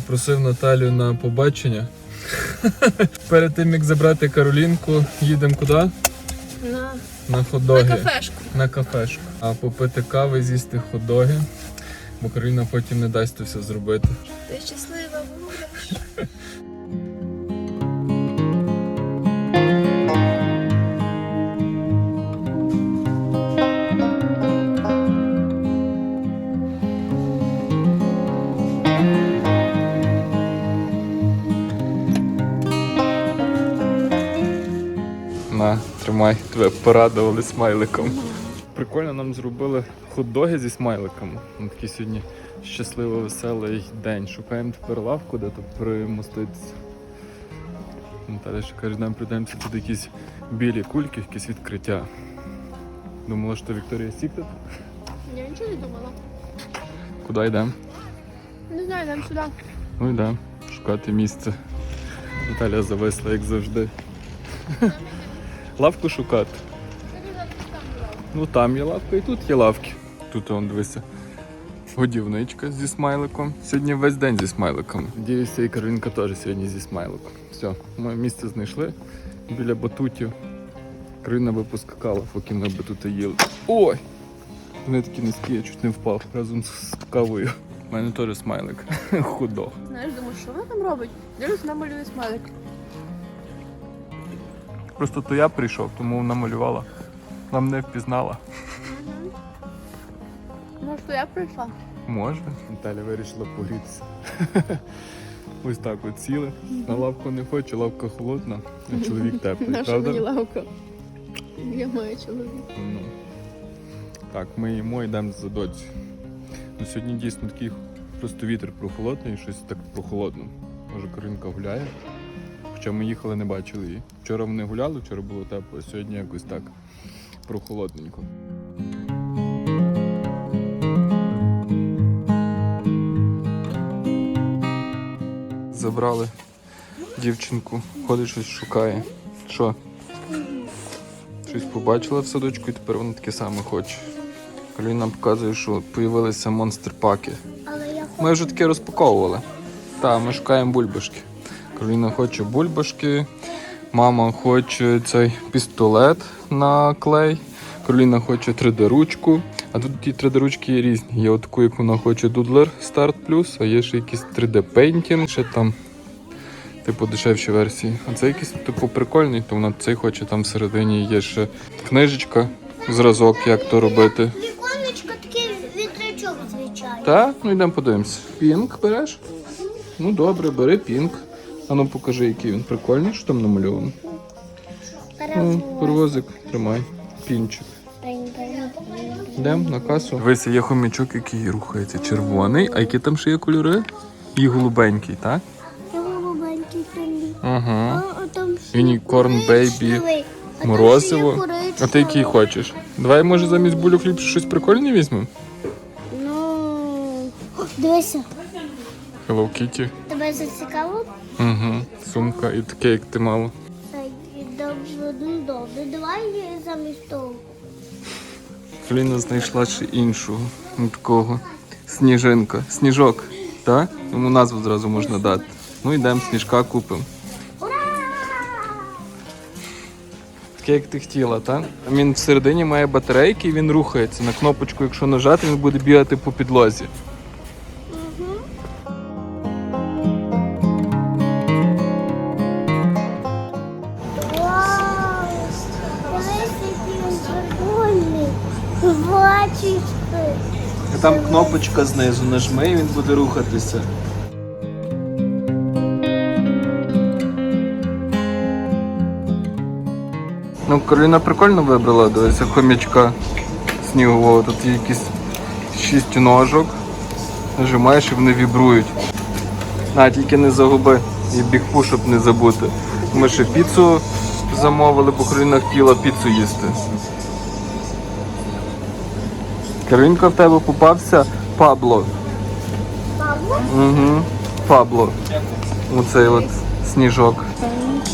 запросив Наталю на побачення. Перед тим як забрати Каролінку, їдемо куди? На, На на кафешку. На кафешку. А попити кави, з'їсти ходоги. Бо Кароліна потім не дасть то все зробити. Ти щаслива будеш. Тримай, тебе порадували смайликом. Прикольно нам зробили хот-доги зі смайликами. На такий сьогодні щасливо веселий день. Шукаємо тепер лавку, де тут примоститися. Наталя ще каже, нам прийдемося тут якісь білі кульки, якісь відкриття. Думала, що Вікторія Сікрет. Я нічого не думала. Куди йдемо? Не знаю, йдемо сюди. Ну йдемо шукати місце. Наталя зависла, як завжди. Лавку шукати. Ну там є лавка і тут є лавки. Тут он дивися. Годівничка зі смайликом. Сьогодні весь день зі смайликом. Надіюся, і Каролінка теж сьогодні зі смайликом. Все, ми місце знайшли біля батутів. Кароліна би поскакала, поки ми би тут їли. Ой! Вони такі низькі, я чуть не впав разом з кавою. У мене теж смайлик. Худо. Знаєш, думаю, що вона там робить? Дивись, намалює смайлик. Просто то я прийшов, тому намалювала. Нам не впізнала. Може, то я прийшла. Може. Наталя вирішила погрітися. Ось так от сіли. На лавку не хочу, лавка холодна, а чоловік теплий, Наша мені правда? лавка. Я маю чоловік. Ну. Так, ми їмо йдемо за доці. Ну, сьогодні дійсно такий просто вітер прохолодний, щось так прохолодно. Може, Каринка гуляє. Хоча ми їхали, не бачили її. Вчора вони гуляли, вчора було тепло, а сьогодні якось так прохолодненько. Забрали дівчинку, ходить щось шукає. Що? Щось побачила в садочку і тепер вона таке саме хоче. Нам показує, що з'явилися монстр паки. Ми вже таке розпаковували. Так, ми шукаємо бульбашки. Кароліна хоче бульбашки, мама хоче цей пістолет на клей. Кароліна хоче 3D-ручку. А тут ті 3D-ручки різні. Є отаку, як вона хоче Doodler Start Plus, а є ще якісь 3D Painting, ще там, типу, дешевші версії. А це якийсь типу прикольний, то вона цей хоче там всередині є ще книжечка, зразок, як то робити. Віконечко такий вітрячок звичайний. Так, ну йдемо подивимося. Пінк береш? Ну добре, бери пінк. А ну покажи, який він прикольний, що там намальовано. Ну, Паровозик, тримай. Пінчик. Йдемо на касу. Дивися, є хомячок, який рухається. Червоний. А які там ще є кольори? І голубенький, так? Голубенький. Ага. Юнікорн, бейбі, морозиво. А ти який хочеш? Давай, може, замість бульок ліпше щось прикольне візьмемо? Ну, дивися, Hello Kitty. Тебе зацікавило? Угу. Сумка і таке, як ти мала. Добре, ну добре. Давай замість того. Ліна знайшла ще іншого, ну, такого сніжинка, сніжок, так? Йому назву зразу можна дати. Ну йдемо сніжка купимо. Таке, як ти хотіла, так? Він всередині має батарейки і він рухається. На кнопочку, якщо нажати, він буде бігати по підлозі. Кнопочка знизу, нажми і він буде рухатися. Ну, Кароліна прикольно вибрала, дивися, хомячка снігового. Тут є якісь шість ножок. Нажимаєш і вони вібрують. А, тільки не загуби. І бігпу, щоб не забути. Ми ще піцу замовили, бо Кароліна хотіла піцу їсти. Каролінка в тебе попався Пабло. Павло? Угу. Пабло. Оцей от сніжок.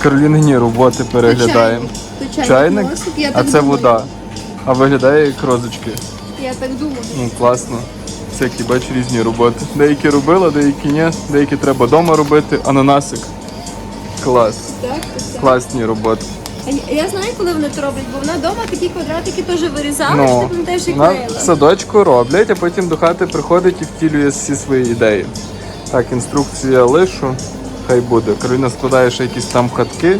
Каролінині роботи переглядаємо. Чайник, а це вода. А виглядає як розочки. Я так думаю. Ну, класно. всякі, бач, різні роботи. Деякі робила, деякі ні, деякі треба вдома робити. Ананасик. Клас. Так, Класні роботи. Я знаю, коли вони це роблять, бо вона вдома такі квадратики теж вирізала, Ну, що ти пам'ятаєш, як на клеїла. садочку роблять, а потім до хати приходить і втілює всі свої ідеї. Так, інструкція лишу, хай буде. Кароліна складає ще якісь там хатки,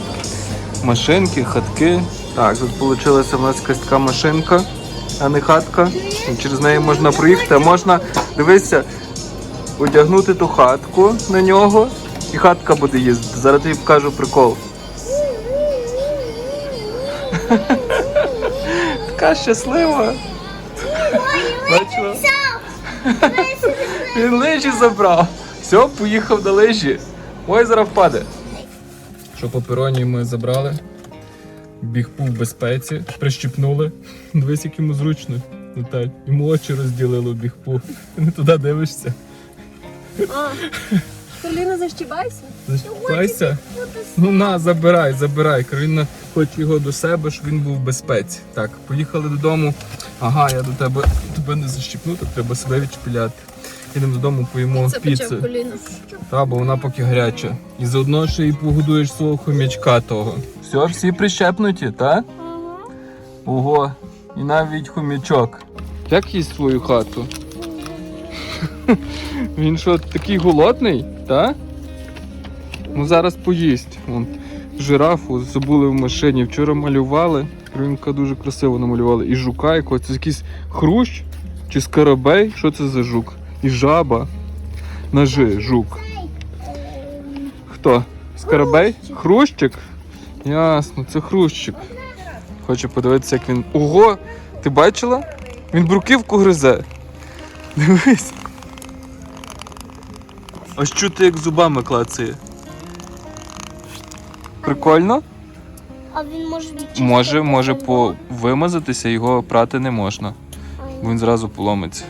машинки, хатки. Так, тут вийшла в нас якась така машинка, а не хатка. І через неї можна проїхати, а можна, дивися, одягнути ту хатку на нього, і хатка буде їздити. Зараз тобі покажу прикол. Така щаслива. Бачила? Він лижі забрав. Все, поїхав на лижі. Ой, зараз впаде. Що по пероні ми забрали. Бігпу в безпеці, прищіпнули. Дивись, як йому зручно. Йому очі розділило бігпу. Не туди дивишся. Кароліна, защібайся. Зачіпайся. Ну на, забирай, забирай. Кароліна хоче його до себе, щоб він був в безпеці. Так, поїхали додому. Ага, я до тебе тебе не защіпну, так треба себе відшпіляти. Їдемо додому, поїмо піцу. Та, бо вона поки гаряча. І заодно ще й погодуєш свого хомячка того. Все, всі прищепнуті, так? Ого, і навіть хомячок. Як їсть свою хату? Він що, такий голодний, так? Ну зараз поїсть. Вон, жирафу забули в машині. Вчора малювали. Ринка дуже красиво намалювали. І жука якогось. Це якийсь хрущ чи скарабей. Що це за жук? І жаба. Ножи, жук. Хто? Скарабей? Хрущик? Ясно, це хрущик. Хочу подивитися, як він. Ого! Ти бачила? Він бруківку гризе. Дивись. Ось чути, як зубами клацає. Прикольно? А він може відчистити. Може, може по вимазатися, його прати не можна. Бо він зразу поломиться.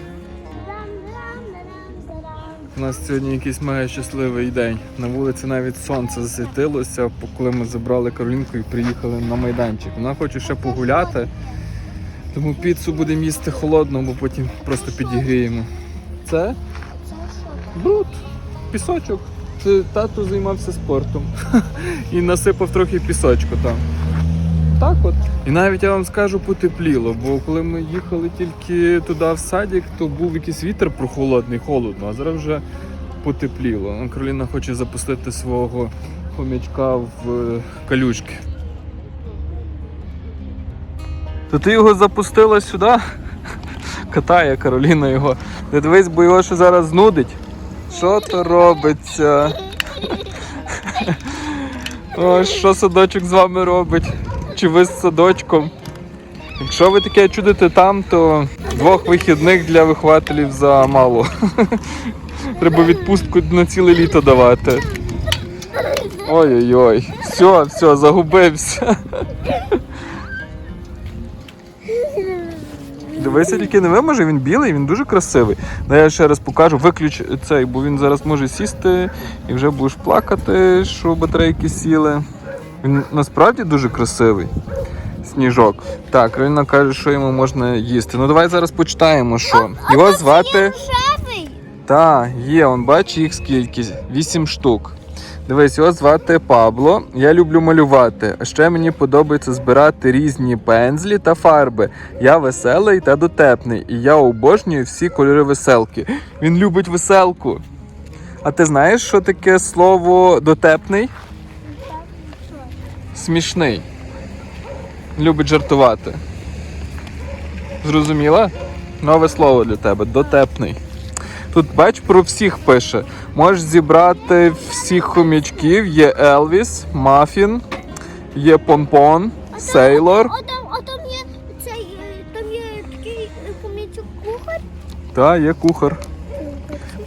У нас сьогодні якийсь мега щасливий день. На вулиці навіть сонце засвітилося, коли ми забрали Каролінку і приїхали на майданчик. Вона хоче ще погуляти, тому піцу будемо їсти холодно, бо потім просто підігріємо. Це бруд, пісочок. Тато займався спортом і насипав трохи пісочку там. Так от. І навіть я вам скажу потепліло, бо коли ми їхали тільки туди в садик, то був якийсь вітер прохолодний, холодно, а зараз вже потепліло. Ну, Кароліна хоче запустити свого хомячка в е, калюшки. То ти його запустила сюди? Катає Кароліна його. Дивись, бо його ще зараз знудить. Що то робиться? О, що садочок з вами робить? Чи ви з садочком? Якщо ви таке чудите там, то двох вихідних для вихователів замало. Треба відпустку на ціле літо давати. Ой-ой-ой. Все, все, загубився. Дивися, тільки не виможе, він білий, він дуже красивий. Да я ще раз покажу, виключ цей, бо він зараз може сісти і вже будеш плакати, що батарейки сіли. Він насправді дуже красивий. Сніжок. Так, Рина каже, що йому можна їсти. Ну давай зараз почитаємо, що. Його звати. Так, є, он бачиш їх скільки? Вісім штук. Дивись, його звати Пабло. Я люблю малювати. Ще мені подобається збирати різні пензлі та фарби. Я веселий та дотепний, і я обожнюю всі кольори веселки. Він любить веселку. А ти знаєш, що таке слово дотепний? Смішний. Любить жартувати. Зрозуміла? Нове слово для тебе дотепний. Тут бач про всіх пише. Можеш зібрати всіх хомячків. Є Елвіс, Мафін, є Понпон, Сейлор. А там, а там є цей, там є такий помічок кухар. Та є кухар.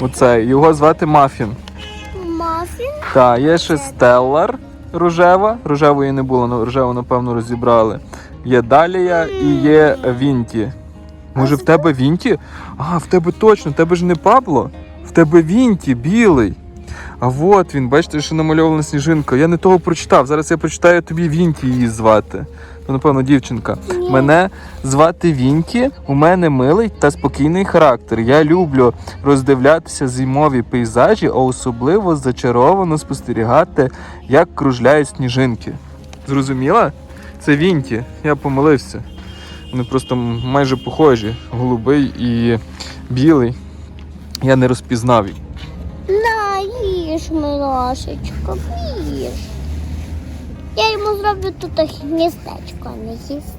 Оцей. Його звати Мафін. Мафін. Та, є ще Стеллар рожева. Рожевої не було, але рожеву, напевно, розібрали. Є Далія і є Вінті. Може, в тебе Вінті? А, в тебе точно, в тебе ж не Пабло. В тебе Вінті, білий. А от він, бачите, що намальована сніжинка. Я не того прочитав. Зараз я прочитаю тобі Вінті її звати. напевно, дівчинка. Мене звати Вінті. У мене милий та спокійний характер. Я люблю роздивлятися зимові пейзажі, а особливо зачаровано спостерігати, як кружляють сніжинки. Зрозуміла? Це Вінті. Я помилився. Вони просто майже похожі. Голубий і білий. Я не розпізнав їх. На, їж, милашечко, їж. Я йому зроблю тут гніздечко, не їсти.